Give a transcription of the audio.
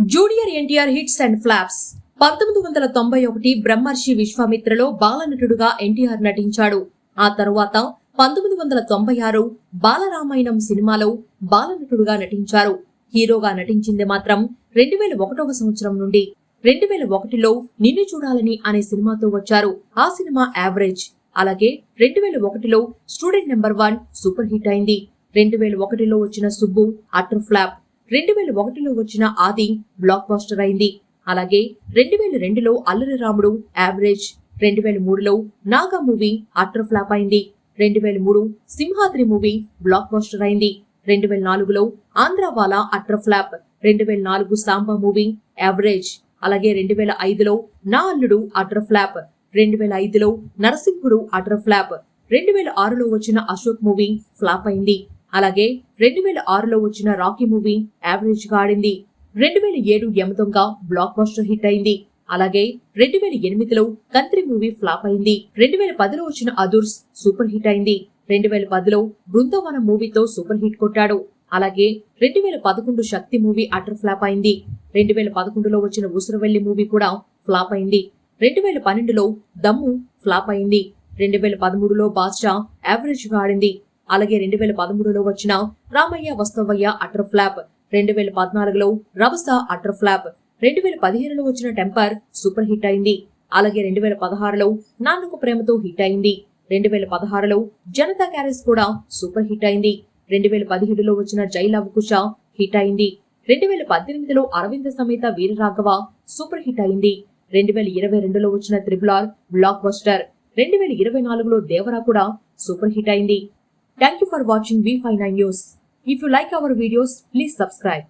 Junior NTR hits and flops. పంతొమ్మిది వందల తొంభై ఒకటి బ్రహ్మర్షి విశ్వామిత్రలో బాలనటుడుగా ఎన్టీఆర్ నటించాడు. ఆ తరువాత పంతొమ్మిది వందల తొంభై ఆరు బాలరామాయణం సినిమాలో బాలనటుడుగా నటించారు. హీరోగా నటించింది మాత్రం రెండు వేల ఒకటవ సంవత్సరం నుండి. రెండు వేల ఒకటిలో నిన్ను చూడాలని అనే సినిమాతో వచ్చారు. ఆ సినిమా యావరేజ్. అలాగే రెండు వేల ఒకటిలో student number one super hit అయింది. రెండు వేల ఒకటిలో వచ్చిన సుబ్బు అటర్ ఫ్లాప్. రెండు వేల ఒకటిలో వచ్చిన ఆది బ్లాక్ బాస్టర్ అయింది. అలాగే రెండు వేల రెండులో అల్లరి రాముడు యావరేజ్ రెండు వేల మూడులో నాగా మూవీ అట్ర ఫ్లాప్ అయింది. రెండు వేల మూడు సింహాద్రి మూవీ బ్లాక్ బాస్టర్ అయింది. రెండు వేల నాలుగులో ఆంధ్రావాలా అట్ర ఫ్లాప్ రెండు వేల నాలుగు సాంబా మూవీ యావరేజ్ అలాగే రెండు వేల ఐదులో నా అల్లుడు అటర్ ఫ్లాప్ రెండు వేల ఐదులో నరసింహుడు అటర్ ఫ్లాప్ రెండు వేల ఆరులో వచ్చిన అశోక్ మూవీ ఫ్లాప్ అయింది. అలాగే రెండు వేల ఆరులో వచ్చిన రాకీ మూవీ యావరేజ్గా ఆడింది. రెండు వేల ఏడు యమదొంగ బ్లాక్ బస్టర్ హిట్ అయింది. అలాగే రెండు వేల ఎనిమిదిలో కంత్రి మూవీ ఫ్లాప్ అయింది. రెండు వేల పదిలో వచ్చిన అదుర్స్ సూపర్ హిట్ అయింది. రెండు వేల పదిలో బృందావన మూవీతో సూపర్ హిట్ కొట్టాడు. అలాగే రెండు వేల పదకొండు శక్తి మూవీ అటర్ ఫ్లాప్ అయింది. రెండు వేల పదకొండులో వచ్చిన ఉసురవెల్లి మూవీ కూడా ఫ్లాప్ అయింది. రెండు వేల పన్నెండులో దమ్ము ఫ్లాప్ అయింది. రెండు వేల పదమూడులో బాద్షా యావరేజ్గా ఆడింది. అలాగే రెండు వేల పదమూడులో వచ్చిన రామయ్య వస్తవయ్య అటర్ ఫ్లాప్ రెండు వేల పద్నాలుగులో రవస అటర్ ఫ్లాప్ రెండు వేల పదిహేనులో వచ్చిన టెంపర్ సూపర్ హిట్ అయింది. అలాగే రెండు వేల పదహారులో నాన్నకు ప్రేమతో హిట్ అయింది. రెండు వేల పదహారులో జనతా క్యారెస్ కూడా సూపర్ హిట్ అయింది. రెండు వేల పదిహేడులో వచ్చిన జై లవ్ కుష హిట్ అయింది. రెండు వేల పద్దెనిమిదిలో అరవింద సమేత వీరరాఘవ సూపర్ హిట్ అయింది. రెండు వేల ఇరవై రెండులో వచ్చిన త్రిబులార్ బ్లాక్ బస్టర్ రెండు వేల ఇరవై నాలుగులో దేవరా కూడా సూపర్ హిట్ అయింది. Thank you for watching V59 News. If you like our videos, please subscribe.